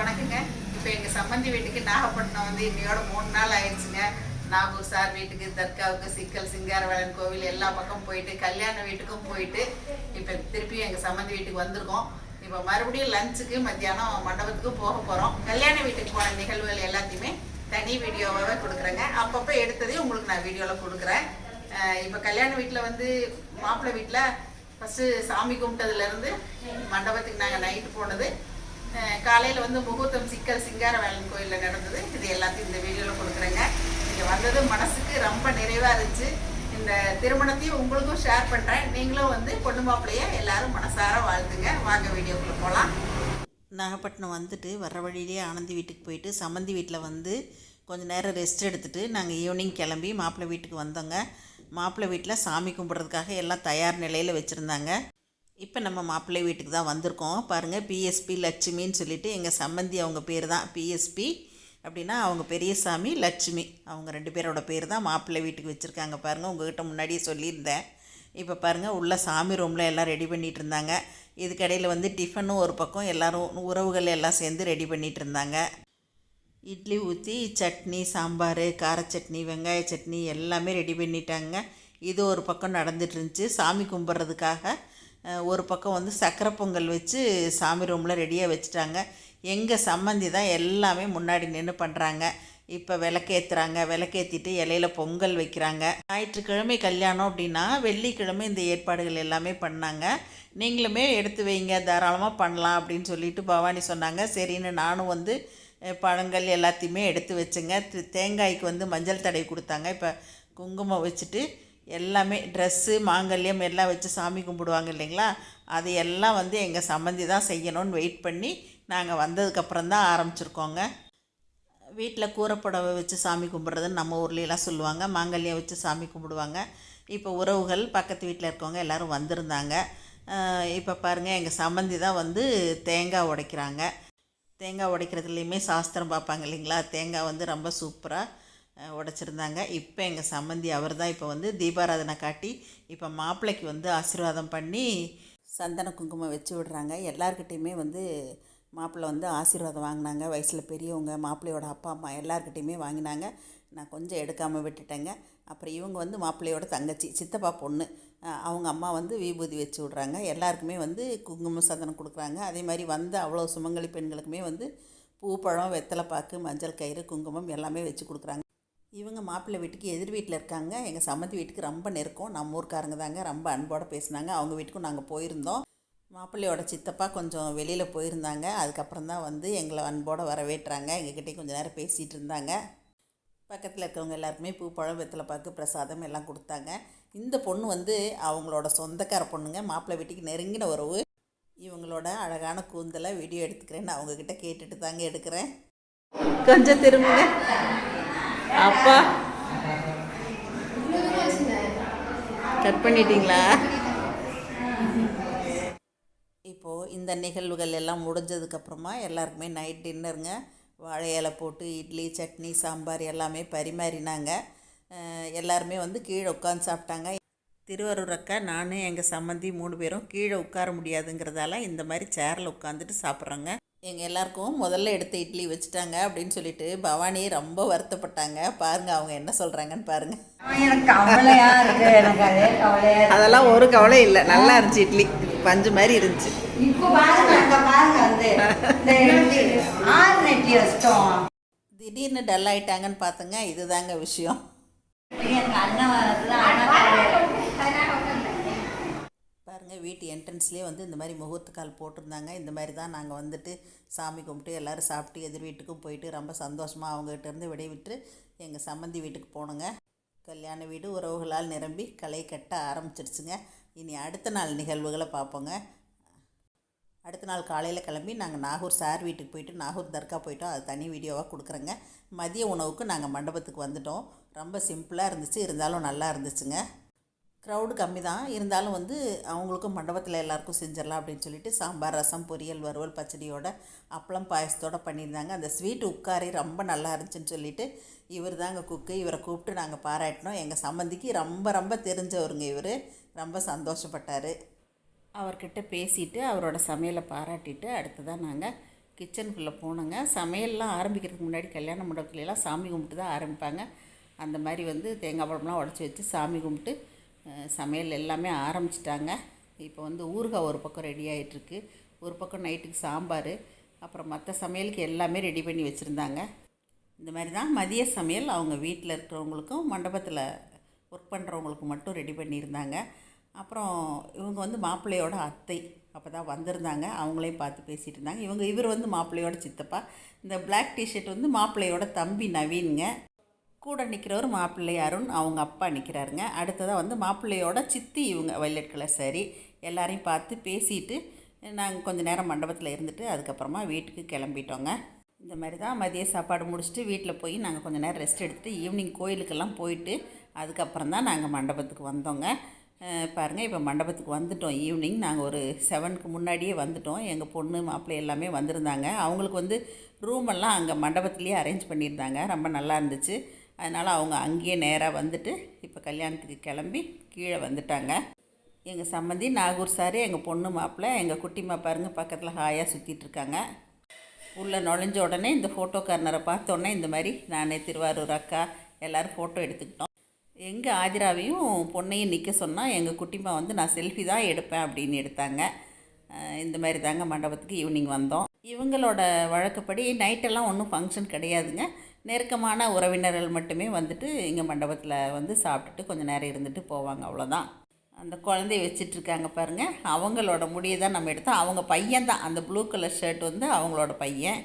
வணக்கங்க. இப்போ எங்கள் சம்மந்தி வீட்டுக்கு நாகப்பட்டினம் வந்து இன்னையோட மூணு நாள் ஆயிடுச்சுங்க. நாகூர் சார் வீட்டுக்கு தர்காவுக்கு சிக்கல் சிங்காரவேலன் கோவில் எல்லா பக்கம் போயிட்டு கல்யாண வீட்டுக்கும் போயிட்டு இப்போ திருப்பியும் எங்கள் சம்மந்தி வீட்டுக்கு வந்திருக்கோம். இப்போ மறுபடியும் லஞ்சுக்கு மத்தியானம் மண்டபத்துக்கு போக போகிறோம் கல்யாண வீட்டுக்கு போன நிகழ்வுகள் எல்லாத்தையுமே தனி வீடியோவாகவே கொடுக்குறேங்க. அப்பப்போ எடுத்ததையும் உங்களுக்கு நான் வீடியோவில் கொடுக்குறேன். இப்போ கல்யாண வீட்டில் வந்து மாப்பிள்ளை வீட்டில் ஃபஸ்ட்டு சாமி கும்பிட்டதுலேருந்து மண்டபத்துக்கு நாங்கள் நைட்டு போனது. காலையில் வந்து முகூர்த்தம் சிக்கல் சிங்காரவேலன் கோயிலில் நடந்தது. இது எல்லாத்தையும் இந்த வீடியோவில் கொடுக்குறேங்க. நீங்கள் வந்தது மனசுக்கு ரொம்ப நிறைவாக இருந்துச்சு. இந்த திருமணத்தையும் உங்களுக்கும் ஷேர் பண்ணுறேன் நீங்களும் வந்து பொண்ணு மாப்பிள்ளைய எல்லாரும் மனசார வாழ்த்துங்க. வாங்க வீடியோக்குள்ளே போகலாம் நாகப்பட்டினம் வந்துட்டு வர வழியிலேயே ஆனந்தி வீட்டுக்கு போயிட்டு சம்மந்தி வீட்டில் வந்து கொஞ்சம் நேரம் ரெஸ்ட் எடுத்துகிட்டு நாங்கள் ஈவினிங் கிளம்பி மாப்பிள்ளை வீட்டுக்கு வந்தோங்க. மாப்பிள்ளை வீட்டில் சாமி கும்பிட்றதுக்காக எல்லாம் தயார் நிலையில் வச்சுருந்தாங்க. இப்போ நம்ம மாப்பிள்ளை வீட்டுக்கு தான் வந்திருக்கோம். பாருங்கள் பிஎஸ்பி லட்சுமின்னு சொல்லிட்டு எங்கள் சம்மந்தி அவங்க பேர் தான் பிஎஸ்பி அப்படின்னா அவங்க பெரியசாமி லட்சுமி. அவங்க ரெண்டு பேரோட பேர் தான் மாப்பிள்ளை வீட்டுக்கு வச்சுருக்காங்க பாருங்கள் உங்ககிட்ட முன்னாடியே சொல்லியிருந்தேன். இப்போ பாருங்கள் உள்ள சாமி ரூமில் எல்லாம் ரெடி பண்ணிகிட்டு இருந்தாங்க. இதுக்கடையில் வந்து டிஃபனும் ஒரு பக்கம் எல்லாரும் உறவுகள் எல்லாம் சேர்ந்து ரெடி பண்ணிகிட்டு இருந்தாங்க. இட்லி ஊற்றி சட்னி சாம்பார் கார சட்னி வெங்காய சட்னி எல்லாமே ரெடி பண்ணிட்டாங்க. இது ஒரு பக்கம் நடந்துட்டு இருந்துச்சு. சாமி கும்பிட்றதுக்காக ஒரு பக்கம் வந்து சக்கரை பொங்கல் வச்சு சாமி ரூமில் ரெடியாக வச்சுட்டாங்க. எங்கள் சம்மந்தி தான் எல்லாமே முன்னாடி நின்று பண்ணுறாங்க இப்போ விளக்கேற்றுறாங்க விளக்கேற்றிட்டு இலையில பொங்கல் வைக்கிறாங்க. ஞாயிற்றுக்கிழமை கல்யாணம் அப்படின்னா வெள்ளிக்கிழமை இந்த ஏற்பாடுகள் எல்லாமே பண்ணாங்க. நீங்களுமே எடுத்து வைங்க. தாராளமாக பண்ணலாம் அப்படின்னு சொல்லிட்டு பவானி சொன்னாங்க. சரின்னு நானும் வந்து பழங்கள் எல்லாத்தையுமே எடுத்து வச்சுங்க. தேங்காய்க்கு வந்து மஞ்சள் தடை கொடுத்தாங்க. இப்போ குங்குமம் வச்சுட்டு எல்லாமே ட்ரெஸ்ஸு மாங்கல்யம் எல்லாம் வச்சு சாமி கும்பிடுவாங்க இல்லைங்களா? அது எல்லாம் வந்து எங்கள் சம்மந்தி தான் செய்யணும்னு வெயிட் பண்ணி நாங்கள் வந்ததுக்கப்புறம் தான் ஆரம்பிச்சிருக்கோங்க. வீட்டில் கூரைப்புடவை வச்சு சாமி கும்பிட்றதுன்னு நம்ம ஊர்லலாம் சொல்லுவாங்க. மாங்கல்யம் வச்சு சாமி கும்பிடுவாங்க. இப்போ உறவுகள் பக்கத்து வீட்டில் இருக்கவங்க எல்லாரும் வந்திருந்தாங்க. இப்போ பாருங்கள் எங்கள் சம்மந்தி தான் வந்து தேங்காய் உடைக்கிறாங்க. தேங்காய் உடைக்கிறதுலையுமே சாஸ்திரம் பார்ப்பாங்க இல்லைங்களா? தேங்காய் வந்து ரொம்ப சூப்பராக உடைச்சிருந்தாங்க. இப்போ எங்கள் சம்மந்தி அவர் தான் இப்போ வந்து தீபாராதனை காட்டி இப்போ மாப்பிள்ளைக்கு வந்து ஆசீர்வாதம் பண்ணி சந்தன குங்குமம் வச்சு விடுறாங்க. எல்லார்கிட்டேயுமே வந்து மாப்பிள்ளை வந்து ஆசீர்வாதம் வாங்கினாங்க. வயசில் பெரியவங்க மாப்பிள்ளையோட அப்பா அம்மா எல்லாருக்கிட்டேயுமே வாங்கினாங்க. நான் கொஞ்சம் எடுக்காமல் விட்டுட்டேங்க. அப்புறம் இவங்க வந்து மாப்பிள்ளையோட தங்கச்சி சித்தப்பா பொண்ணு. அவங்க அம்மா வந்து விபூதி வச்சு விட்றாங்க. எல்லாருக்குமே வந்து குங்குமம் சந்தனம் கொடுக்குறாங்க. அதே மாதிரி வந்த அவ்வளோ சுமங்கலி பெண்களுக்குமே வந்து பூப்பழம் வெத்தலை பாக்கு மஞ்சள் கயிறு குங்குமம் எல்லாமே வச்சு கொடுக்குறாங்க. இவங்க மாப்பிள்ளை வீட்டுக்கு எதிர் வீட்டில் இருக்காங்க. எங்கள் சம்மந்தி வீட்டுக்கு ரொம்ப நெருக்கம். நம்ம ஊருக்காரங்க தாங்க. ரொம்ப அன்போடு பேசினாங்க. அவங்க வீட்டுக்கும் நாங்கள் போயிருந்தோம். மாப்பிள்ளையோட சித்தப்பா கொஞ்சம் வெளியில் போயிருந்தாங்க. அதுக்கப்புறம் தான் வந்து எங்களை அன்போடு வரவேற்றாங்க. எங்ககிட்டே கொஞ்சம் நேரம் பேசிகிட்டு இருந்தாங்க. பக்கத்தில் இருக்கவங்க எல்லாருக்குமே பூ பழம் வெத்தலை பாக்கு பிரசாதம் எல்லாம் கொடுத்தாங்க. இந்த பொண்ணு வந்து அவங்களோட சொந்தக்கார பொண்ணுங்க. மாப்பிள்ளை வீட்டுக்கு நெருங்கின உறவு. இவங்களோட அழகான கூந்தலை வீடியோ எடுத்துக்கிறேன்னு அவங்கக்கிட்ட கேட்டுட்டு தாங்க எடுக்கிறேன். கொஞ்சம் திரும்புங்க. அப்பா. கட் பண்ணிட்டீங்களா? இப்போது இந்த நிகழ்வுகள் எல்லாம் முடிஞ்சதுக்கப்புறமா எல்லாருக்குமே நைட் டின்னருங்க வாழை இலை போட்டு இட்லி சட்னி சாம்பார் எல்லாமே பரிமாறினாங்க. எல்லாருமே வந்து கீழே உட்காந்து சாப்பிட்டாங்க. திருவாரூர் அக்கா நான் எங்கள் சம்மந்தி மூணு பேரும் கீழே உட்கார முடியாதுங்கிறதால இந்த மாதிரி சேரில் உட்காந்துட்டு சாப்பிட்றோங்க. எங்கள் எல்லாருக்கும் முதல்ல எடுத்த இட்லி வச்சுட்டாங்க அப்படின்னு சொல்லிட்டு பவானி ரொம்ப வருத்தப்பட்டாங்க. பாருங்கள் அவங்க என்ன சொல்கிறாங்கன்னு இருக்கு. அதெல்லாம் ஒரு கவலை இல்லை. நல்லா இருந்துச்சு இட்லி. பஞ்சு மாதிரி இருந்துச்சு. பாருங்க பாருங்க திடீர்னு டல் ஆயிட்டாங்கன்னு பார்த்துங்க இதுதாங்க விஷயம். பாருங்கள் வீட்டு என்ட்ரன்ஸ்லேயே வந்து இந்த மாதிரி முகூர்த்த கால் போட்டிருந்தாங்க. இந்த மாதிரி தான் நாங்கள் வந்துட்டு சாமி கும்பிட்டு எல்லோரும் சாப்பிட்டு எதிர் வீட்டுக்கும் போயிட்டு ரொம்ப சந்தோஷமாக அவங்ககிட்டேருந்து விடைவிட்டு எங்கள் சம்மந்தி வீட்டுக்கு போனோங்க. கல்யாண வீடு உறவுகளால் நிரம்பி களை கட்ட ஆரம்பிச்சிருச்சுங்க. இனி அடுத்த நாள் நிகழ்வுகளை பார்ப்போங்க. அடுத்த நாள் காலையில் கிளம்பி நாங்கள் நாகூர் சார் வீட்டுக்கு போயிட்டு நாகூர் தர்கா போயிட்டோம். அது தனி வீடியோவாக கொடுக்குறேங்க. மதிய உணவுக்கு நாங்கள் மண்டபத்துக்கு வந்துட்டோம். ரொம்ப சிம்பிளாக இருந்துச்சு. இருந்தாலும் நல்லா இருந்துச்சுங்க. க்ரௌடு கம்மி தான் இருந்தாலும் வந்து அவங்களுக்கும் மண்டபத்தில் எல்லாருக்கும் செஞ்சிடலாம் அப்படின்னு சொல்லிட்டு சாம்பார் ரசம் பொரியல் வறுவல் பச்சடியோட அப்பளம் பாயசத்தோடு பண்ணியிருந்தாங்க. அந்த ஸ்வீட் உட்காரி ரொம்ப நல்லா இருந்துச்சுன்னு சொல்லிட்டு இவர் தாங்க குக்கு இவரை கூப்பிட்டு நாங்கள் பாராட்டினோம். எங்கள் சம்மந்திக்கு ரொம்ப ரொம்ப தெரிஞ்சவருங்க இவர். ரொம்ப சந்தோஷப்பட்டார். அவர்கிட்ட பேசிட்டு அவரோட சமையலை பாராட்டிட்டு அடுத்ததான் நாங்கள் கிச்சனுக்குள்ளே போனோங்க. சமையல்லாம் ஆரம்பிக்கிறதுக்கு முன்னாடி கல்யாண மண்டபத்துலலாம் சாமி கும்பிட்டு தான் ஆரம்பிப்பாங்க. அந்த மாதிரி வந்து தேங்காய் பழம்லாம் உடச்சி வச்சு சாமி கும்பிட்டு சமையல் எல்லாமே ஆரம்பிச்சிட்டாங்க. இப்போ வந்து ஊறுகாய் ஒரு பக்கம் ரெடி ஆகிட்டுருக்கு ஒரு பக்கம் நைட்டுக்கு சாம்பார் அப்புறம் மற்ற சமையலுக்கு எல்லாமே ரெடி பண்ணி வச்சுருந்தாங்க. இந்த மாதிரி தான் மதிய சமையல் அவங்க வீட்டில் இருக்கிறவங்களுக்கும் மண்டபத்தில் ஒர்க் பண்ணுறவங்களுக்கு மட்டும் ரெடி பண்ணியிருந்தாங்க. அப்புறம் இவங்க வந்து மாப்பிள்ளையோட அத்தை அப்போ தான் வந்திருந்தாங்க. அவங்களையும் பார்த்து பேசிகிட்டு இருந்தாங்க. இவங்க இவர் வந்து மாப்பிள்ளையோட சித்தப்பா. இந்த பிளாக் டிஷர்ட் வந்து மாப்பிள்ளையோட தம்பி நவீனுங்க. கூட நிற்கிறவர் மாப்பிள்ளை அருண் அவங்க அப்பா நிற்கிறாருங்க அடுத்ததாக வந்து மாப்பிள்ளையோட சித்தி இவங்க வைலட் கலர் சரி எல்லாரையும் பார்த்து பேசிட்டு நாங்கள் கொஞ்சம் நேரம் மண்டபத்தில் இருந்துட்டு அதுக்கப்புறமா வீட்டுக்கு கிளம்பிட்டோங்க. இந்த மாதிரி தான் மதிய சாப்பாடு முடிச்சுட்டு வீட்டில் போய் நாங்கள் கொஞ்சம் நேரம் ரெஸ்ட் எடுத்துட்டு ஈவினிங் கோயிலுக்கெல்லாம் போயிட்டு அதுக்கப்புறம் தான் நாங்கள் மண்டபத்துக்கு வந்தோங்க. பாருங்கள் இப்போ மண்டபத்துக்கு வந்துட்டோம். ஈவினிங் நாங்கள் ஒரு செவனுக்கு முன்னாடியே வந்துட்டோம். எங்கள் பொண்ணு மாப்பிள்ளை எல்லாமே வந்திருந்தாங்க. அவங்களுக்கு வந்து ரூமெல்லாம் அங்கே மண்டபத்துலேயே அரேஞ்ச் பண்ணியிருந்தாங்க. ரொம்ப நல்லா இருந்துச்சு. அதனால் அவங்க அங்கேயே நேராக வந்துட்டு இப்போ கல்யாணத்துக்கு கிளம்பி கீழே வந்துட்டாங்க. எங்கள் சம்மந்தி நாகூர் சார் எங்கள் பொண்ணு மாப்பிள்ளை எங்கள் குட்டிமா பாருங்க பக்கத்தில் ஹாயாக சுற்றிட்டு இருக்காங்க. உள்ளே நுழைஞ்ச உடனே இந்த ஃபோட்டோ கார்னரை பார்த்தோன்னே இந்த மாதிரி நானே திருவாரூர் அக்கா எல்லோரும் ஃபோட்டோ எடுத்துக்கிட்டோம். எங்கள் ஆதிராவையும் பொண்ணையும் நிற்க சொன்னால் எங்கள் குட்டிமா வந்து நான் செல்ஃபி தான் எடுப்பேன் அப்படின்னு எடுத்தாங்க. இந்த மாதிரி தாங்க மண்டபத்துக்கு ஈவினிங் வந்தோம். இவங்களோட வழக்கப்படி நைட்டெல்லாம் ஒன்றும் ஃபங்க்ஷன் கிடையாதுங்க. நெருக்கமான உறவினர்கள் மட்டுமே வந்துட்டு இங்கே மண்டபத்தில் வந்து சாப்பிட்டுட்டு கொஞ்சம் நேரம் இருந்துட்டு போவாங்க அவ்வளோதான் அந்த குழந்தைய வச்சிட்ருக்காங்க பாருங்கள் பாருங்க. அவங்களோட முடியை தான் நம்ம எடுத்தோம். அவங்க பையன் தான். அந்த ப்ளூ கலர் ஷர்ட் வந்து அவங்களோட பையன்.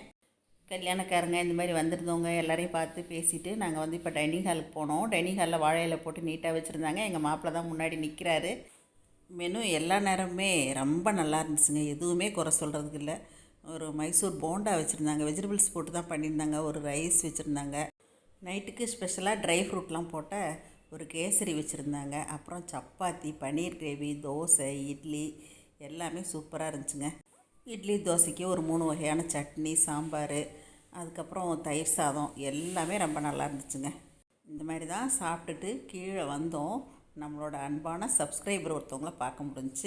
கல்யாணக்காரங்க இந்த மாதிரி வந்திருந்தவங்க எல்லாரையும் பார்த்து பேசிட்டு நாங்கள் வந்து இப்போ டைனிங் ஹாலுக்கு போனோம். டைனிங் ஹாலில் வாழை போட்டு நீட்டாக வச்சுருந்தாங்க. எங்கள் மாப்பிள்ளை தான் முன்னாடி நிற்கிறாரு மெனு எல்லா நேரமுமே ரொம்ப நல்லா இருந்துச்சுங்க. எதுவுமே குறை சொல்கிறதுக்கு இல்லை. ஒரு மைசூர் போண்டா வச்சுருந்தாங்க. வெஜிடபிள்ஸ் போட்டு தான் பண்ணியிருந்தாங்க. ஒரு ரைஸ் வச்சுருந்தாங்க. நைட்டுக்கு ஸ்பெஷலாக ட்ரை ஃப்ரூட்லாம் போட்ட ஒரு கேசரி வச்சுருந்தாங்க. அப்புறம் சப்பாத்தி பன்னீர் கிரேவி தோசை இட்லி எல்லாமே சூப்பராக இருந்துச்சுங்க. இட்லி தோசைக்கு ஒரு மூணு வகையான சட்னி சாம்பார் அதுக்கப்புறம் தயிர் சாதம் எல்லாமே ரொம்ப நல்லா இருந்துச்சுங்க. இந்த மாதிரி தான் சாப்பிட்டுட்டு கீழே வந்தோம். நம்மளோட அன்பான சப்ஸ்கிரைபர் ஒருத்தவங்கள பார்க்க முடிஞ்சு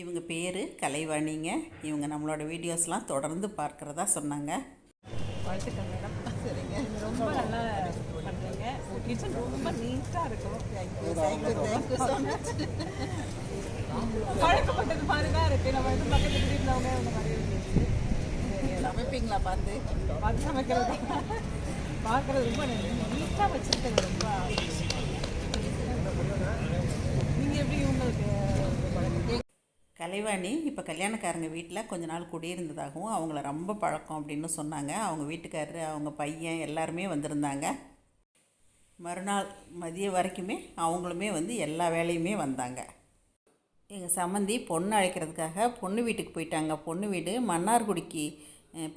இவங்க பேர் கலைவாணிங்க. இவங்க நம்மளோட வீடியோஸ்லாம் தொடர்ந்து பார்க்குறதா சொன்னாங்க. வாழ்த்துக்கள் மேடம். சரிங்க. ரொம்ப நல்லா பண்ணுறீங்க. கிச்சன் ரொம்ப நீட்டாக இருக்கும். பழக்கப்பட்டது மாதிரி தான் இருக்கு. நம்ம வந்து பக்கத்து வீட்டில் இந்த மாதிரி இருந்துச்சு. சமைப்பீங்களா பார்த்து? பார்த்து சமைக்கிறது. பார்க்குறது ரொம்ப நீட்டாக வச்சுருக்கிறது. ரொம்ப நீங்கள் எப்படி உங்களுக்கு கலைவாணி இப்போ கல்யாணக்காரங்க வீட்டில் கொஞ்ச நாள் குடியிருந்ததாகவும் அவங்கள ரொம்ப பழக்கம் அப்படின்னு சொன்னாங்க. அவங்க வீட்டுக்காரரு அவங்க பையன் எல்லாருமே வந்திருந்தாங்க. மறுநாள் மதியம் வரைக்குமே அவங்களுமே வந்து எல்லா வேலையுமே வந்தாங்க. எங்கள் சம்மந்தி பொண்ணு அழைக்கிறதுக்காக பொண்ணு வீட்டுக்கு போயிட்டாங்க. பொண்ணு வீடு மன்னார்குடிக்கு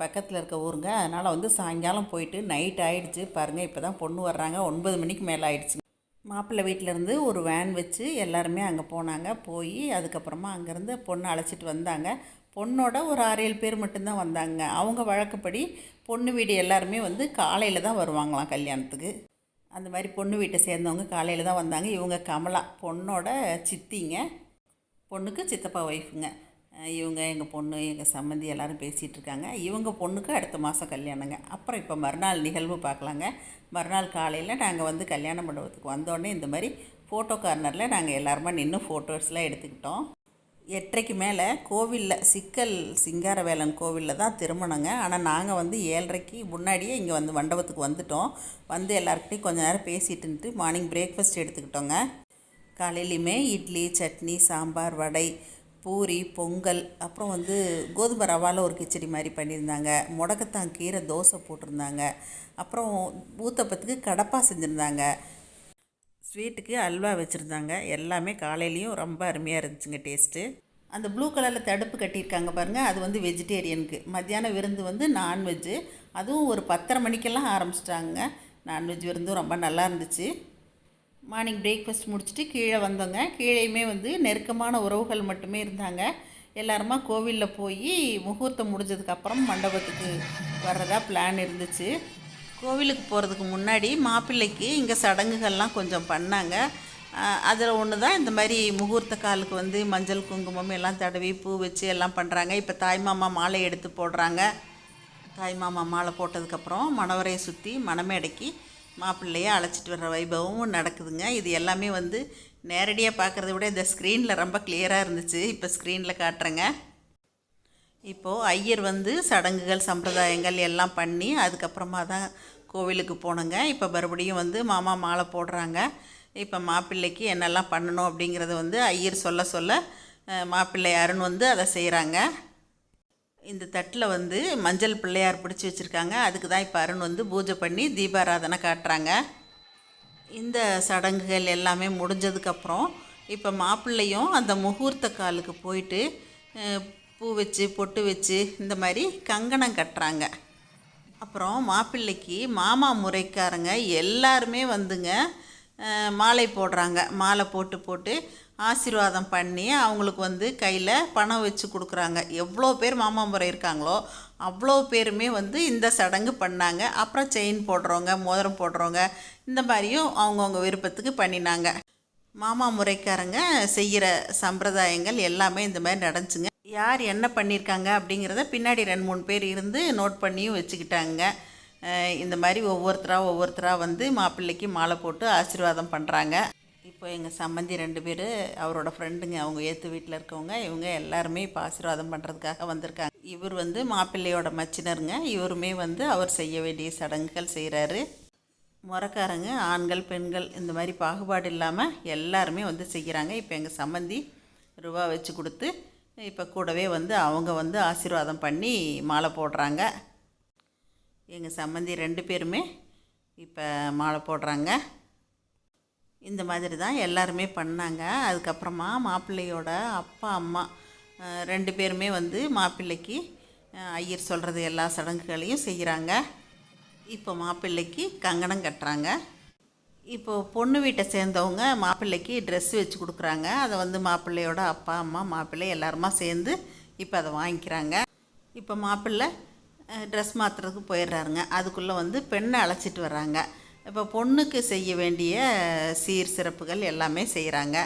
பக்கத்தில் இருக்க ஊருங்க. அதனால் வந்து சாயங்காலம் போயிட்டு நைட் ஆகிடுச்சு பாருங்கள் இப்போ தான் பொண்ணு வர்றாங்க. ஒன்பது மணிக்கு மேலே ஆயிடுச்சு மாப்பிள்ளை வீட்டிலேருந்து ஒரு வேன் வச்சு எல்லாருமே அங்கே போனாங்க. போய் அதுக்கப்புறமா அங்கேருந்து பொண்ணை அழைச்சிட்டு வந்தாங்க. பொண்ணோட ஒரு ஆறு ஏழு பேர் மட்டும்தான் வந்தாங்க. அவங்க வழக்கப்படி பொண்ணு வீடு எல்லாருமே வந்து காலையில் தான் வருவாங்களாம் கல்யாணத்துக்கு. அந்த மாதிரி பொண்ணு வீட்டை சேர்ந்தவங்க காலையில் தான் வந்தாங்க. இவங்க கமலா பொண்ணோட சித்திங்க. பொண்ணுக்கு சித்தப்பா ஒய்ஃபுங்க இவங்க எங்கள் பொண்ணு எங்கள் சம்மந்தி எல்லோரும் பேசிகிட்டு இருக்காங்க இவங்க பொண்ணுக்கு அடுத்த மாதம் கல்யாணங்க. அப்புறம் இப்போ மறுநாள் நிகழ்வு பார்க்கலாங்க மறுநாள் காலையில் நாங்கள் வந்து கல்யாண மண்டபத்துக்கு வந்தோடனே இந்த மாதிரி ஃபோட்டோ கார்னரில் நாங்கள் எல்லாருமா நின்று ஃபோட்டோஸ்லாம் எடுத்துக்கிட்டோம். எட்டரைக்கு மேலே கோவிலில் சிக்கல் சிங்காரவேலன் கோவிலில் தான் திருமணங்க. ஆனால் நாங்கள் வந்து ஏழரைக்கு முன்னாடியே இங்கே வந்து மண்டபத்துக்கு வந்துட்டோம். வந்து எல்லாருக்கிட்டையும் கொஞ்ச நேரம் பேசிட்டுன்ட்டு மார்னிங் பிரேக்ஃபாஸ்ட் எடுத்துக்கிட்டோங்க. காலையிலையுமே இட்லி சட்னி சாம்பார் வடை பூரி பொங்கல் அப்புறம் வந்து கோதுமை ரவாவில் ஒரு கிச்சடி மாதிரி பண்ணியிருந்தாங்க. முடக்கத்தான் கீரை தோசை போட்டிருந்தாங்க. அப்புறம் ஊத்தப்பத்துக்கு கடப்பா செஞ்சுருந்தாங்க. ஸ்வீட்டுக்கு அல்வா வச்சுருந்தாங்க. எல்லாமே காலையிலையும் ரொம்ப அருமையாக இருந்துச்சுங்க டேஸ்ட்டு. அந்த ப்ளூ கலரில் தடுப்பு கட்டியிருக்காங்க பாருங்கள் அது வந்து வெஜிடேரியனுக்கு. மத்தியான விருந்து வந்து நான்வெஜ்ஜு. அதுவும் ஒரு பத்தரை மணிக்கெல்லாம் ஆரம்பிச்சிட்டாங்க நான்வெஜ் விருந்தும் ரொம்ப நல்லா இருந்துச்சு. மார்னிங் பிரேக்ஃபாஸ்ட் முடிச்சுட்டு கீழே வந்தோங்க. கீழேயுமே வந்து நெருக்கமான உறவுகள் மட்டுமே இருந்தாங்க. எல்லாருமா கோவிலில் போய் முகூர்த்தம் முடிஞ்சதுக்கப்புறம் மண்டபத்துக்கு வர்றதா பிளான் இருந்துச்சு. கோவிலுக்கு போகிறதுக்கு முன்னாடி மாப்பிள்ளைக்கு இங்கே சடங்குகள்லாம் கொஞ்சம் பண்ணாங்க. அதில் ஒன்று தான் இந்த மாதிரி முகூர்த்த காலுக்கு வந்து மஞ்சள் குங்குமம் எல்லாம் தடவி பூ வச்சு எல்லாம் பண்ணுறாங்க இப்போ தாய்மாமா மாலை எடுத்து போடுறாங்க. தாய்மாமா மாலை போட்டதுக்கப்புறம் மணவரையை சுற்றி மணமேடைக்கு மாப்பிள்ளையை அழைச்சிட்டு வர்ற வைபவமும் நடக்குதுங்க. இது எல்லாமே வந்து நேரடியாக பார்க்குறத விட இந்த ஸ்க்ரீனில் ரொம்ப கிளியராக இருந்துச்சு. இப்போ ஸ்க்ரீனில் காட்டுறேங்க. இப்போது ஐயர் வந்து சடங்குகள் சம்பிரதாயங்கள் எல்லாம் பண்ணி அதுக்கப்புறமா தான் கோவிலுக்கு போனோங்க இப்போ மறுபடியும் வந்து மாமா மாலை போடுறாங்க. இப்போ மாப்பிள்ளைக்கு என்னெல்லாம் பண்ணணும் அப்படிங்கிறத வந்து ஐயர் சொல்ல சொல்ல மாப்பிள்ளை அருண் வந்து அதை செய்கிறாங்க இந்த தட்டில் வந்து மஞ்சள் பிள்ளையார் பிடிச்சி வச்சுருக்காங்க. அதுக்கு தான் இப்போ அருண் வந்து பூஜை பண்ணி தீபாராதனை காட்டுறாங்க. இந்த சடங்குகள் எல்லாமே முடிஞ்சதுக்கப்புறம் இப்போ மாப்பிள்ளையும் அந்த முகூர்த்த காலுக்கு போயிட்டு பூ வச்சு பொட்டு வச்சு இந்த மாதிரி கங்கணம் கட்டுறாங்க. அப்புறம் மாப்பிள்ளைக்கு மாமா முறைக்காரங்க எல்லாருமே வந்துங்க மாலை போடுறாங்க. மாலை போட்டு போட்டு ஆசீர்வாதம் பண்ணி அவங்களுக்கு வந்து கையில் பணம் வச்சு கொடுக்குறாங்க. எவ்வளோ பேர் மாமா முறை இருக்காங்களோ அவ்வளோ பேருமே வந்து இந்த சடங்கு பண்ணாங்க. அப்புறம் செயின் போடுறவங்க மோதிரம் போடுறவங்க இந்த மாதிரியும் அவங்கவுங்க விருப்பத்துக்கு பண்ணினாங்க. மாமா முறைக்காரங்க செய்கிற சம்பிரதாயங்கள் எல்லாமே இந்த மாதிரி நடந்துச்சுங்க. யார் என்ன பண்ணியிருக்காங்க அப்படிங்கிறத பின்னாடி ரெண்டு மூணு பேர் இருந்து நோட் பண்ணியும் வச்சுக்கிட்டாங்க. இந்த மாதிரி ஒவ்வொருத்தராக ஒவ்வொருத்தராக வந்து மாப்பிள்ளைக்கு மாலை போட்டு ஆசீர்வாதம் பண்ணுறாங்க இப்போ எங்கள் சம்மந்தி ரெண்டு பேர் அவரோட ஃப்ரெண்டுங்க அவங்க ஏற்று வீட்டில் இருக்கவங்க இவங்க எல்லாருமே இப்போ ஆசீர்வாதம் பண்ணுறதுக்காக வந்திருக்காங்க. இவர் வந்து மாப்பிள்ளையோட மச்சினருங்க. இவருமே வந்து அவர் செய்ய வேண்டிய சடங்குகள் செய்கிறாரு முறக்காரங்க ஆண்கள் பெண்கள் இந்த மாதிரி பாகுபாடு இல்லாமல் எல்லாருமே வந்து செய்கிறாங்க இப்போ எங்கள் சம்மந்தி ரூபா வச்சு கொடுத்து இப்போ கூடவே வந்து அவங்க வந்து ஆசீர்வாதம் பண்ணி மாலை போடுறாங்க. எங்கள் சம்மந்தி ரெண்டு பேருமே இப்போ மாலை போடுறாங்க. இந்த மாதிரி தான் எல்லாருமே பண்ணாங்க. அதுக்கப்புறமா மாப்பிள்ளையோட அப்பா அம்மா ரெண்டு பேருமே வந்து மாப்பிள்ளைக்கு ஐயர் சொல்கிறது எல்லா சடங்குகளையும் செய்கிறாங்க இப்போ மாப்பிள்ளைக்கு கங்கணம் கட்டுறாங்க. இப்போ பொண்ணு வீட்டை சேர்ந்தவங்க மாப்பிள்ளைக்கு ட்ரெஸ் வச்சு கொடுக்குறாங்க. அதை வந்து மாப்பிள்ளையோட அப்பா அம்மா மாப்பிள்ளை எல்லாருமா சேர்ந்து இப்போ அதை வாங்கிக்கிறாங்க. இப்போ மாப்பிள்ளை ட்ரெஸ் மாற்றுறதுக்கு போயிடுறாருங்க. அதுக்குள்ளே வந்து பெண்ணை அழைச்சிட்டு வர்றாங்க. இப்போ பொண்ணுக்கு செய்ய வேண்டிய சீர் சிறப்புகள் எல்லாமே செய்கிறாங்க.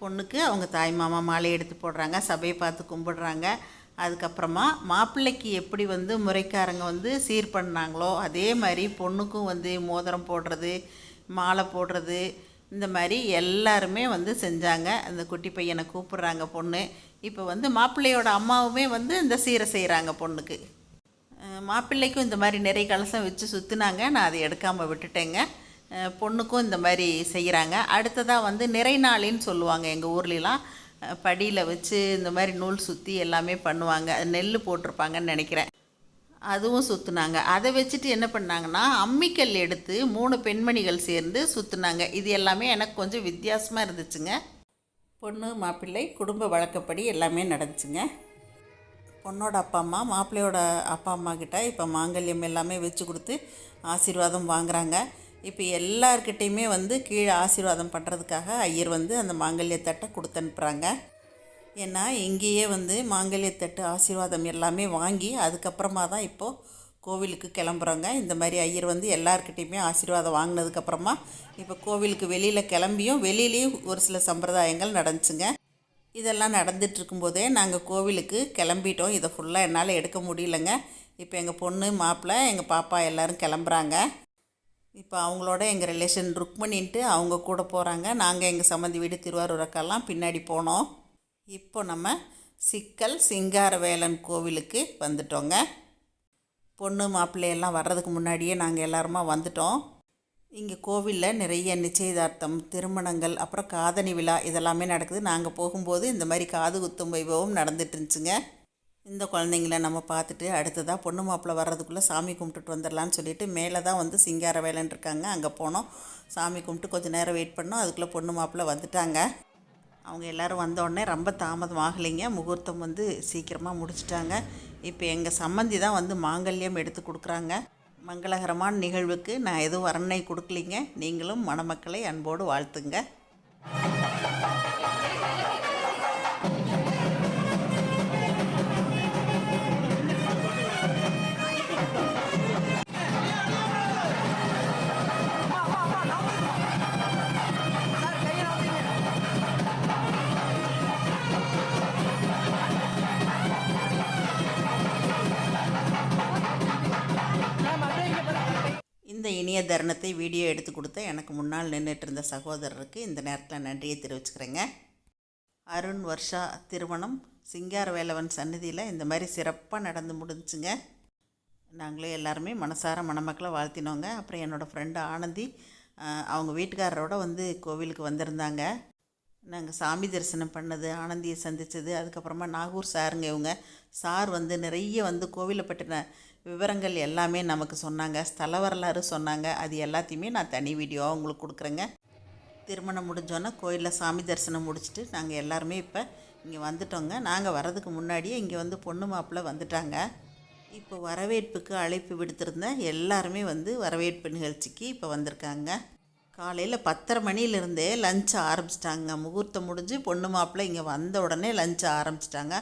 பொண்ணுக்கு அவங்க தாய் மாமா மாலை எடுத்து போடுறாங்க சபையை பார்த்து கும்பிடுறாங்க. அதுக்கப்புறமா மாப்பிள்ளைக்கு எப்படி வந்து முறைக்காரங்க வந்து சீர் பண்ணாங்களோ அதே மாதிரி பொண்ணுக்கும் வந்து மோதிரம் போடுறது மாலை போடுறது இந்த மாதிரி எல்லாருமே வந்து செஞ்சாங்க. அந்த குட்டி பையனை கூப்பிடுறாங்க பொண்ணு. இப்போ வந்து மாப்பிள்ளையோட அம்மாவுமே வந்து இந்த சீரை செய்கிறாங்க பொண்ணுக்கு. மாப்பிள்ளைக்கும் இந்த மாதிரி நிறைய கலசம் வச்சு சுற்றுனாங்க நான் அதை எடுக்காமல் விட்டுட்டேங்க. பொண்ணுக்கும் இந்த மாதிரி செய்கிறாங்க அடுத்ததாக வந்து நிறை நாளின்னு சொல்லுவாங்க எங்கள் ஊர்லலாம். படியில் வச்சு இந்த மாதிரி நூல் சுற்றி எல்லாமே பண்ணுவாங்க. நெல் போட்டிருப்பாங்கன்னு நினைக்கிறேன். அதுவும் சுற்றுனாங்க அதை வச்சுட்டு என்ன பண்ணாங்கன்னா அம்மிக்கல் எடுத்து மூணு பெண்மணிகள் சேர்ந்து சுற்றுனாங்க இது எல்லாமே எனக்கு கொஞ்சம் வித்தியாசமாக இருந்துச்சுங்க. பொண்ணு மாப்பிள்ளை குடும்ப வழக்கப்படி எல்லாமே நடந்துச்சுங்க. பொண்ணோட அப்பா அம்மா மாப்பிள்ளையோட அப்பா அம்மா கிட்ட இப்போ மாங்கல்யம் எல்லாமே வச்சு கொடுத்து ஆசீர்வாதம் வாங்குறாங்க. இப்போ எல்லார்கிட்டேயுமே வந்து கீழே ஆசீர்வாதம் பண்ணுறதுக்காக ஐயர் வந்து அந்த மாங்கல்யத்தட்டை கொடுத்து அனுப்புகிறாங்க ஏன்னா இங்கேயே வந்து மாங்கல்யத்தட்டு ஆசீர்வாதம் எல்லாமே வாங்கி அதுக்கப்புறமா தான் இப்போது கோவிலுக்கு கிளம்புறோங்க. இந்த மாதிரி ஐயர் வந்து எல்லார்கிட்டேயுமே ஆசீர்வாதம் வாங்கினதுக்கப்புறமா இப்போ கோவிலுக்கு வெளியில் கிளம்பியும் வெளியிலையும் ஒரு சில சம்பிரதாயங்கள் நடந்துச்சுங்க. இதெல்லாம் நடந்துகிட்ருக்கும்போதே நாங்கள் கோவிலுக்கு கிளம்பிட்டோம். இதை ஃபுல்லாக என்னால் எடுக்க முடியலங்க. இப்போ எங்கள் பொண்ணு மாப்பிள்ளை எங்கள் பாப்பா எல்லோரும் கிளம்புறாங்க. இப்போ அவங்களோட எங்கள் ரிலேஷன் ருக்மணின்ட்டு அவங்க கூட போகிறாங்க நாங்கள் எங்கள் சம்மந்தி வீடு திருவாரூர் அக்காலாம் பின்னாடி போனோம். இப்போ நம்ம சிக்கல் சிங்காரவேலன் கோவிலுக்கு வந்துட்டோங்க. பொண்ணு மாப்பிள்ளையெல்லாம் வர்றதுக்கு முன்னாடியே நாங்கள் எல்லாருமா வந்துட்டோம். இங்கே கோவிலில் நிறைய நிச்சயதார்த்தம் திருமணங்கள் அப்புறம் காதணி விழா இதெல்லாமே நடக்குது. நாங்கள் போகும்போது இந்த மாதிரி காது குத்தும் வைபவம் நடந்துட்டு இருந்துச்சுங்க இந்த குழந்தைங்கள நம்ம பார்த்துட்டு அடுத்ததாக பொண்ணு மாப்பிள்ளை வர்றதுக்குள்ளே சாமி கும்பிட்டுட்டு வந்துடலான்னு சொல்லிட்டு மேலே தான் வந்து சிங்கார வேலைன்னு இருக்காங்க. அங்கே போனோம். சாமி கும்பிட்டு கொஞ்சம் நேரம் வெயிட் பண்ணோம். அதுக்குள்ளே பொண்ணு மாப்பிள்ளை வந்துட்டாங்க. அவங்க எல்லோரும் வந்தோடனே ரொம்ப தாமதம் ஆகலைங்க. முகூர்த்தம் வந்து சீக்கிரமாக முடிச்சிட்டாங்க. இப்போ எங்கள் சம்மந்தி தான் வந்து மாங்கல்யம் எடுத்து கொடுக்குறாங்க. மங்களகரமான நிகழ்வுக்கு நான் எதுவும் வர்ணனை கொடுக்கலிங்க. நீங்களும் மணமக்களை அன்போடு வாழ்த்துங்க. இந்த இனிய தருணத்தை வீடியோ எடுத்து கொடுத்த எனக்கு முன்னால் நின்றுட்டு இருந்த சகோதரருக்கு இந்த நேரத்தில் நன்றியை தெரிவிச்சுக்கிறேங்க. அருண் வர்ஷா திருமணம் சிங்கார வேலவன் சன்னதியில் இந்த மாதிரி சிறப்பாக நடந்து முடிஞ்சுங்க நாங்களே எல்லாருமே மனசார மணமக்களை வாழ்த்தினோங்க. அப்புறம் என்னோடய ஃப்ரெண்டு ஆனந்தி அவங்க வீட்டுக்காரரோட வந்து கோவிலுக்கு வந்திருந்தாங்க. நாங்கள் சாமி தரிசனம் பண்ணது ஆனந்தியை சந்தித்தது அதுக்கப்புறமா நாகூர் சாருங்க இவங்க. சார் வந்து நிறைய வந்து கோவிலை பற்றின விவரங்கள் எல்லாமே நமக்கு சொன்னாங்க. ஸ்தல வரலாறு சொன்னாங்க. அது எல்லாத்தையுமே நான் தனி வீடியோவாக உங்களுக்கு கொடுக்குறேங்க. திருமணம் முடிஞ்சோன்னே கோயிலில் சாமி தரிசனம் முடிச்சுட்டு நாங்கள் எல்லாருமே இப்போ இங்கே வந்துட்டோங்க. நாங்கள் வர்றதுக்கு முன்னாடியே இங்கே வந்து பொண்ணு மாப்பிள்ளை வந்துட்டாங்க. இப்போ வரவேற்புக்கு அழைப்பு விடுத்திருந்தேன் எல்லாருமே வந்து வரவேற்பு நிகழ்ச்சிக்கு இப்போ வந்திருக்காங்க. காலையில் பத்தரை மணிலேருந்தே லஞ்ச் ஆரம்பிச்சிட்டாங்க. முகூர்த்தம் முடிஞ்சு பொண்ணு மாப்பிள்ளை இங்கே வந்த உடனே லஞ்ச் ஆரம்பிச்சிட்டாங்க.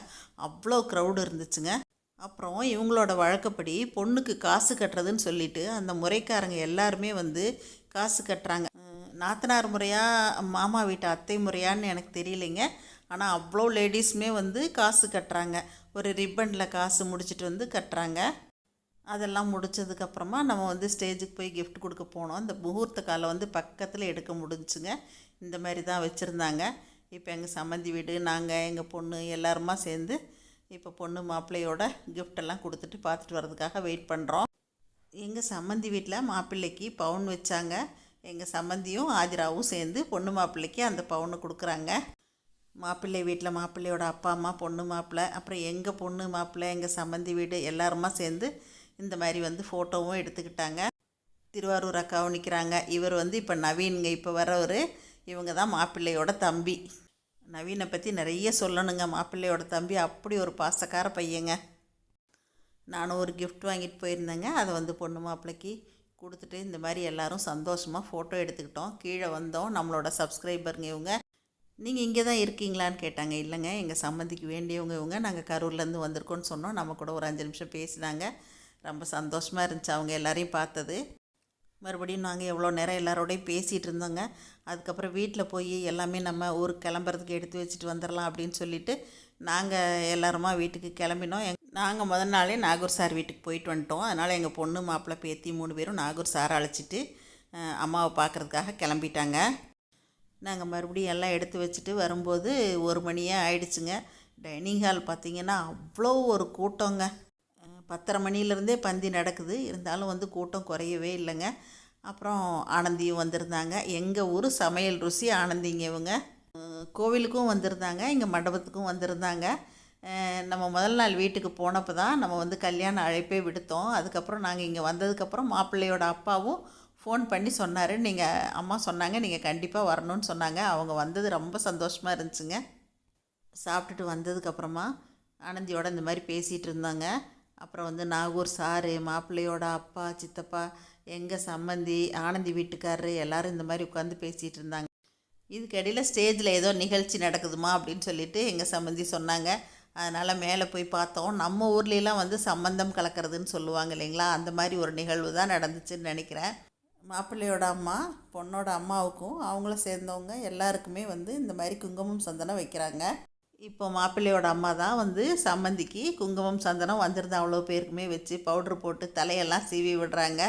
அவ்வளோ க்ரௌடு இருந்துச்சுங்க. அப்புறம் இவங்களோட வழக்கப்படி பொண்ணுக்கு காசு கட்டுறதுன்னு சொல்லிட்டு அந்த முறைக்காரங்க எல்லாருமே வந்து காசு கட்டுறாங்க. நாத்தனார் முறையா மாமா வீட்டு அத்தை முறையான்னு எனக்கு தெரியலைங்க. ஆனால் அவ்வளோ லேடிஸுமே வந்து காசு கட்டுறாங்க. ஒரு ரிப்பனில் காசு முடிச்சிட்டு வந்து கட்டுறாங்க. அதெல்லாம் முடிச்சதுக்கப்புறமா நம்ம வந்து ஸ்டேஜுக்கு போய் கிஃப்ட் கொடுக்க போனோம். அந்த முகூர்த்த காலை வந்து பக்கத்தில் எடுக்க முடிஞ்சுங்க. இந்த மாதிரி தான் வச்சுருந்தாங்க. இப்போ எங்கள் சம்மந்தி வீடு நாங்கள் எங்கள் பொண்ணு எல்லாருமா சேர்ந்து இப்போ பொண்ணு மாப்பிள்ளையோட gift எல்லாம் கொடுத்துட்டு பார்த்துட்டு வர்றதுக்காக வெயிட் பண்ணுறோம் எங்கள் சம்மந்தி வீட்டில் மாப்பிள்ளைக்கு பவுன் வச்சாங்க. எங்கள் சம்மந்தியும் ஆதிராவும் சேர்ந்து பொண்ணு மாப்பிள்ளைக்கு அந்த பவுனை கொடுக்குறாங்க. மாப்பிள்ளை வீட்டில் மாப்பிள்ளையோட அப்பா அம்மா பொண்ணு மாப்பிள்ளை அப்புறம் எங்கள் பொண்ணு மாப்பிள்ளை எங்கள் சம்மந்தி வீடு எல்லாருமா சேர்ந்து இந்த மாதிரி வந்து ஃபோட்டோவும் எடுத்துக்கிட்டாங்க. திருவாரூர் அக்காவும் நிற்கிறாங்க இவர் வந்து இப்போ நவீனுங்க இப்போ வரவர் இவங்க தான் மாப்பிள்ளையோட தம்பி. நவீனை பற்றி நிறைய சொல்லணுங்க. மாப்பிள்ளையோட தம்பி அப்படி ஒரு பாசக்கார பையங்க. நானும் ஒரு கிஃப்ட் வாங்கிட்டு போயிருந்தேங்க. அதை வந்து பொண்ணு மாப்பிள்ளைக்கு கொடுத்துட்டு இந்த மாதிரி எல்லோரும் சந்தோஷமாக ஃபோட்டோ எடுத்துக்கிட்டோம். கீழே வந்தோம். நம்மளோட சப்ஸ்கிரைபருங்க இவங்க. நீங்கள் இங்கே தான் இருக்கீங்களான்னு கேட்டாங்க. இல்லைங்க. எங்கள் சம்மந்திக்கு வேண்டியவங்க இவங்க. நாங்கள் கரூர்லேருந்து வந்திருக்கோன்னு சொன்னோம். நம்ம கூட ஒரு அஞ்சு நிமிஷம் பேசினாங்க. ரொம்ப சந்தோஷமாக இருந்துச்சு. அவங்க எல்லாரையும் பார்த்தது. மறுபடியும் நாங்கள் எவ்வளோ நேரம் எல்லாரோடையும் பேசிகிட்டு இருந்தோங்க. அதுக்கப்புறம் வீட்டில் போய் எல்லாமே நம்ம ஊருக்கு கிளம்புறதுக்கு எடுத்து வச்சுட்டு வந்துடலாம் அப்படின்னு சொல்லிட்டு நாங்கள் எல்லாருமா வீட்டுக்கு கிளம்பினோம். எங் நாங்கள் முதல் நாளே நாகூர் சார் வீட்டுக்கு போயிட்டு வந்துட்டோம். அதனால் எங்கள் பொண்ணு மாப்பிள்ளை பேத்தி மூணு பேரும் நாகூர் சார் அழைச்சிட்டு அம்மாவை பார்க்குறதுக்காக கிளம்பிட்டாங்க. நாங்கள் மறுபடியும் எல்லாம் எடுத்து வச்சுட்டு வரும்போது ஒரு மணியே ஆயிடுச்சுங்க. டைனிங் ஹால் பார்த்திங்கன்னா அவ்வளோ ஒரு கூட்டங்க. பத்தரை மணிலேருந்தே பந்தி நடக்குது. இருந்தாலும் வந்து கூட்டம் குறையவே இல்லைங்க. அப்புறம் ஆனந்தியும் வந்திருந்தாங்க. எங்கள் ஊர் சமையல் ருசி ஆனந்திங்க இவங்க. கோவிலுக்கும் வந்திருந்தாங்க. இங்கே மண்டபத்துக்கும் வந்திருந்தாங்க. நம்ம முதல் நாள் வீட்டுக்கு போனப்போ தான் நம்ம வந்து கல்யாண அழைப்பே விடுத்தோம். அதுக்கப்புறம் நாங்கள் இங்கே வந்ததுக்கப்புறம் மாப்பிள்ளையோட அப்பாவும் ஃபோன் பண்ணி சொன்னார். நீங்கள் அம்மா சொன்னாங்க. நீங்கள் கண்டிப்பாக வரணும்னு சொன்னாங்க. அவங்க வந்தது ரொம்ப சந்தோஷமாக இருந்துச்சுங்க. சாப்பிட்டுட்டு வந்ததுக்கப்புறமா ஆனந்தியோட இந்த மாதிரி பேசிகிட்டு இருந்தாங்க. அப்புறம் வந்து நாகூர் சாரு மாப்பிள்ளையோட அப்பா சித்தப்பா எங்கள் சம்மந்தி ஆனந்தி வீட்டுக்காரரு எல்லாரும் இந்த மாதிரி உட்காந்து பேசிகிட்டு இருந்தாங்க. இதுக்கிடையில் ஸ்டேஜில் ஏதோ நிகழ்ச்சி நடக்குதுமா அப்படின்னு சொல்லிட்டு எங்கள் சம்மந்தி சொன்னாங்க. அதனால் மேலே போய் பார்த்தோம். நம்ம ஊர்லெலாம் வந்து சம்பந்தம் கலக்கிறதுன்னு சொல்லுவாங்க இல்லைங்களா? அந்த மாதிரி ஒரு நிகழ்வு தான் நடந்துச்சுன்னு நினைக்கிறேன். மாப்பிள்ளையோட அம்மா பொண்ணோட அம்மாவுக்கும் அவங்கள சேர்ந்தவங்க எல்லாருக்குமே வந்து இந்த மாதிரி குங்குமம் சந்தனம் வைக்கிறாங்க. இப்போ மாப்பிள்ளையோட அம்மா தான் வந்து சம்மந்திக்கு குங்குமம் சந்தனம் வந்திருந்த அவ்வளோ பேருக்குமே வச்சு பவுட்ரு போட்டு தலையெல்லாம் சீவி விடுறாங்க.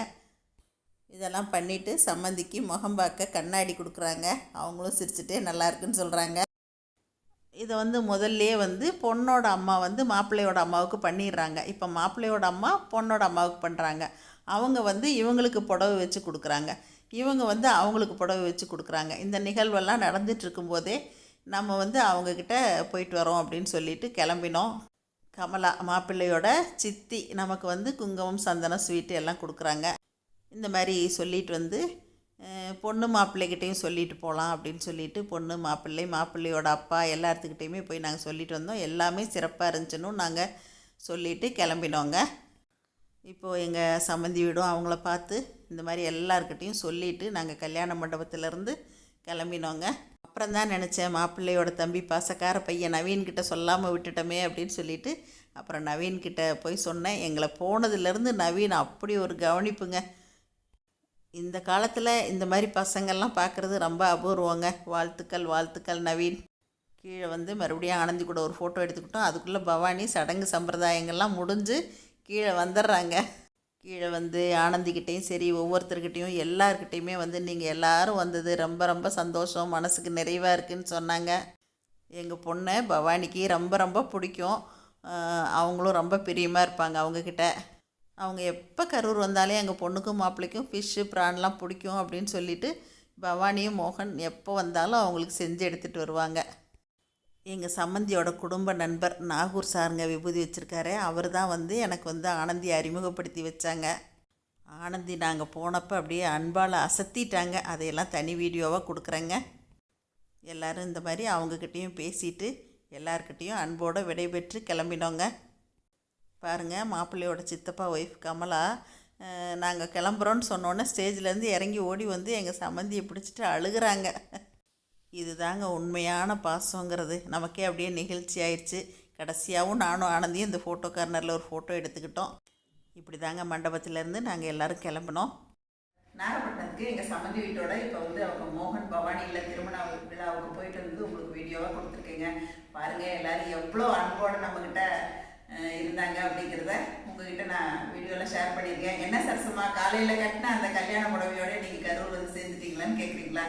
இதெல்லாம் பண்ணிவிட்டு சம்மந்திக்கு முகம் பார்க்க கண்ணாடி கொடுக்குறாங்க. அவங்களும் சிரிச்சுட்டே நல்லா இருக்குன்னு சொல்கிறாங்க இதை வந்து முதல்லையே வந்து பொண்ணோட அம்மா வந்து மாப்பிள்ளையோட அம்மாவுக்கு பண்ணிடுறாங்க. இப்போ மாப்பிள்ளையோட அம்மா பொண்ணோட அம்மாவுக்கு பண்ணுறாங்க அவங்க வந்து இவங்களுக்கு புடவை வச்சு கொடுக்குறாங்க. இவங்க வந்து அவங்களுக்கு புடவை வச்சு கொடுக்குறாங்க. இந்த நிகழ்வெல்லாம் நடந்துட்டு இருக்கும்போதே நம்ம வந்து அவங்கக்கிட்ட போயிட்டு வரோம் அப்படின்னு சொல்லிட்டு கிளம்பினோம். கமலா மாப்பிள்ளையோட சித்தி நமக்கு வந்து குங்குமம் சந்தனம் ஸ்வீட்டு எல்லாம் கொடுக்குறாங்க. இந்த மாதிரி சொல்லிட்டு வந்து பொண்ணு மாப்பிள்ளைகிட்டையும் சொல்லிட்டு போகலாம் அப்படின்னு சொல்லிட்டு பொண்ணு மாப்பிள்ளை மாப்பிள்ளையோட அப்பா எல்லாத்துக்கிட்டேயுமே போய் நாங்கள் சொல்லிட்டு வந்தோம். எல்லாமே சிறப்பாக இருந்துச்சுன்னு நாங்கள் சொல்லிட்டு கிளம்பினோங்க. இப்போது எங்கள் சம்மந்தி வீடும் அவங்கள பார்த்து இந்த மாதிரி எல்லாருக்கிட்டேயும் சொல்லிவிட்டு நாங்கள் கல்யாண மண்டபத்திலேருந்து கிளம்பினோங்க. அப்புறம் தான் நினச்சேன் மாப்பிள்ளையோட தம்பி பாசக்கார பையன் நவீன்கிட்ட சொல்லாமல் விட்டுட்டோமே அப்படின்னு சொல்லிட்டு அப்புறம் நவீன்கிட்ட போய் சொன்னேன். எங்களை போனதுலேருந்து நவீன் அப்படி ஒரு கவனிப்புங்க. இந்த காலத்தில் இந்த மாதிரி பசங்கள்லாம் பார்க்குறது ரொம்ப அபூர்வங்க. வாழ்த்துக்கள் வாழ்த்துக்கள் நவீன். கீழே வந்து மறுபடியும் ஆனந்தி கூட ஒரு ஃபோட்டோ எடுத்துக்கிட்டோம். அதுக்குள்ளே பவானி சடங்கு சம்பிரதாயங்கள்லாம் முடிஞ்சு கீழே வந்துடுறாங்க. கீழே வந்து ஆனந்திக்கிட்டேயும் சரி ஒவ்வொருத்தர்கிட்டையும் எல்லாருக்கிட்டேயுமே வந்து நீங்கள் எல்லோரும் வந்தது ரொம்ப ரொம்ப சந்தோஷம். மனசுக்கு நிறைவாக இருக்குன்னு சொன்னாங்க. எங்கள் பொண்ணை பவானிக்கு ரொம்ப ரொம்ப பிடிக்கும். அவங்களும் ரொம்ப பிரியமாக இருப்பாங்க அவங்கக்கிட்ட அவங்க எப்போ கரூர் வந்தாலே எங்கள் பொண்ணுக்கும் மாப்பிள்ளைக்கும் ஃபிஷ்ஷு ப்ரான்லாம் பிடிக்கும் அப்படின்னு சொல்லிட்டு பவானியும் மோகன் எப்போ வந்தாலும் அவங்களுக்கு செஞ்சு எடுத்துகிட்டு வருவாங்க. எங்கள் சம்மந்தியோட குடும்ப நண்பர் நாகூர் சாருங்க விபூதி வச்சுருக்காரு. அவர் தான் வந்து எனக்கு வந்து ஆனந்தியை அறிமுகப்படுத்தி வச்சாங்க. ஆனந்தி நாங்கள் போனப்போ அப்படியே அன்பால் அசத்திட்டாங்க. அதையெல்லாம் தனி வீடியோவாக கொடுக்குறேங்க. எல்லாரும் இந்த மாதிரி அவங்கக்கிட்டேயும் பேசிட்டு எல்லார்கிட்டேயும் அன்போடு விடைபெற்று கிளம்பினோங்க. பாருங்கள் மாப்பிள்ளையோட சித்தப்பா ஒய்ஃப் கமலா நாங்கள் கிளம்புறோன்னு சொன்னோன்னே ஸ்டேஜ்லேருந்து இறங்கி ஓடி வந்து எங்கள் சம்மந்தியை பிடிச்சிட்டு அழுகுறாங்க. இதுதாங்க உண்மையான பாசங்கிறது. நமக்கே அப்படியே நிகழ்ச்சி ஆயிடுச்சு கடைசியாகவும் நானும் ஆனந்தியும் இந்த ஃபோட்டோ கார்னரில் ஒரு ஃபோட்டோ எடுத்துக்கிட்டோம். இப்படி தாங்க மண்டபத்திலேருந்து நாங்கள் எல்லோரும் கிளம்பினோம். நாகப்பட்டினத்துக்கு எங்கள் சம்மந்தி வீட்டோட இப்போ வந்து அவங்க மோகன் பவானியில் திருமண விழாவுக்கு போயிட்டு வந்து உங்களுக்கு வீடியோவாக கொடுத்துருக்கேங்க. பாருங்கள் எல்லோரும் எவ்வளோ அன்போடு நம்மக்கிட்ட இருந்தாங்க அப்படிங்கிறத உங்ககிட்ட நான் வீடியோவில் ஷேர் பண்ணியிருக்கேன். என்ன சரசமாக காலையில் கட்டின அந்த கல்யாண புடவையோட நீங்கள் கரூர் வந்து சேர்ந்துட்டீங்களான்னு கேட்குறீங்களா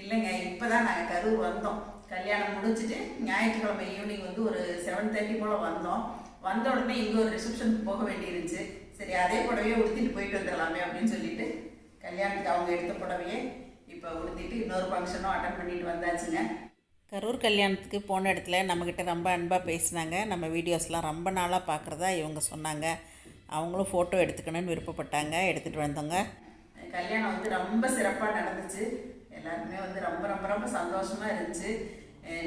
இல்லைங்க இப்போ தான் நாங்கள் கரூர் வந்தோம். கல்யாணம் முடிச்சுட்டு ஞாயிற்றுக்கிழமை ஈவினிங் வந்து ஒரு செவன் தேர்ட்டி போல் வந்தோம். வந்த உடனே இங்கே ஒரு ரிசப்ஷனுக்கு போக வேண்டியிருந்துச்சு. சரி அதே புடவையே உடுத்திட்டு போயிட்டு வந்துடலாமே அப்படின்னு சொல்லிட்டு கல்யாணத்துக்கு அவங்க எடுத்த புடவையே இப்போ உடுத்திட்டு இன்னொரு ஃபங்க்ஷனும் அட்டன் பண்ணிட்டு வந்தாச்சுங்க. கரூர் கல்யாணத்துக்கு போன இடத்துல நம்மக்கிட்ட ரொம்ப அன்பாக பேசினாங்க. நம்ம வீடியோஸ்லாம் ரொம்ப நாளாக பார்க்குறதா இவங்க சொன்னாங்க. அவங்களும் ஃபோட்டோ எடுத்துக்கணும்னு விருப்பப்பட்டாங்க எடுத்துகிட்டு வந்தோங்க. கல்யாணம் வந்து ரொம்ப சிறப்பாக நடந்துச்சு. எல்லாருமே வந்து ரொம்ப ரொம்ப ரொம்ப சந்தோஷமா இருந்துச்சு.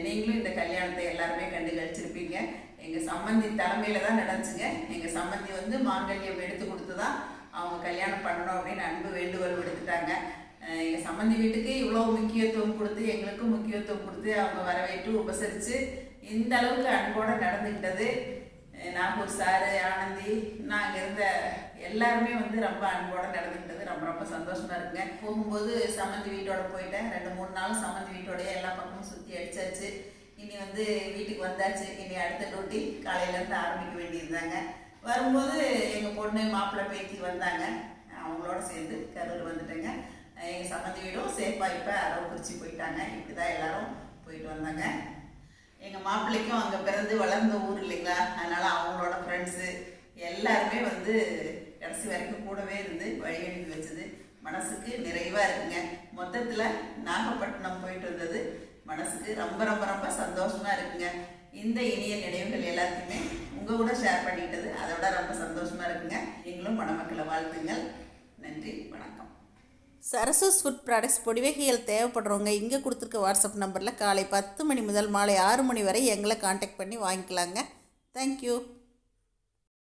நீங்களும் இந்த கல்யாணத்தை எல்லாருமே கண்டு கழிச்சிருப்பீங்க. எங்கள் சம்மந்தி தலைமையில தான் நடந்துச்சுங்க எங்கள் சம்மந்தி வந்து மாங்கல்யம் எடுத்து கொடுத்து தான் அவங்க கல்யாணம் பண்ணணும் அப்படின்னு அன்பு வேண்டுகோள் விடுத்துட்டாங்க. எங்கள் எங்க சம்மந்தி வீட்டுக்கு இவ்வளோ முக்கியத்துவம் கொடுத்து எங்களுக்கும் முக்கியத்துவம் கொடுத்து அவங்க வரவேற்று உபசரித்து இந்த அளவுக்கு அன்போடு நடந்துக்கிட்டது நாகூர் சாரு ஆனந்தி நாங்கள் இருந்த எல்லாருமே வந்து ரொம்ப அன்போடு நடந்துக்கிட்டது. ரொம்ப ரொம்ப சந்தோஷமா இருக்குங்க. போகும்போது சம்மந்தி வீட்டோட போயிட்டேன். ரெண்டு மூணு நாள் சம்மந்தி வீட்டோடய எல்லா பக்கமும் சுற்றி அடிச்சாச்சு. இனி வந்து வீட்டுக்கு வந்தாச்சு. இனி அடுத்த டூட்டி காலையிலேருந்து ஆரம்பிக்க வேண்டியிருந்தாங்க வரும்போது எங்கள் பொண்ணு மாப்பிள்ளை பேத்தி வந்தாங்க. அவங்களோட சேர்ந்து கரூர் வந்துட்டேங்க. எங்கள் சம்மந்தி வீடும் சேஃபாக இப்போ அரவக்குறிச்சி போயிட்டாங்க. இப்படி தான் எல்லோரும் போயிட்டு வந்தாங்க. எங்கள் மாப்பிள்ளைக்கும் அங்கே பிறந்து வளர்ந்த ஊர் இல்லைங்களா? அதனால் அவங்களோட ஃப்ரெண்ட்ஸு எல்லாருமே வந்து கடைசி வரைக்கும் கூடவே இருந்து வழி அனுப்பி வச்சது. மனசுக்கு நிறைவாக இருக்குங்க. மொத்தத்தில் நாகப்பட்டினம் போயிட்டு வந்தது. மனசுக்கு ரொம்ப ரொம்ப ரொம்ப சந்தோஷமாக இருக்குங்க. இந்த இனிய நினைவுகள் எல்லாத்தையுமே உங்கள் கூட ஷேர் பண்ணிக்கிட்டது. அதோட ரொம்ப சந்தோஷமாக இருக்குங்க. நீங்களும் மணமக்களை வாழ்த்துங்கள். நன்றி வணக்கம். சரசஸ் ஃபுட் ப்ராடக்ட்ஸ் பொடிவகைகள் தேவைப்படுறவங்க இங்கே கொடுத்துருக்க வாட்ஸ்அப் நம்பரில் காலை பத்து மணி முதல் மாலை ஆறு மணி வரை எங்களை காண்டாக்ட் பண்ணி வாங்கிக்கலாங்க. தேங்க்யூ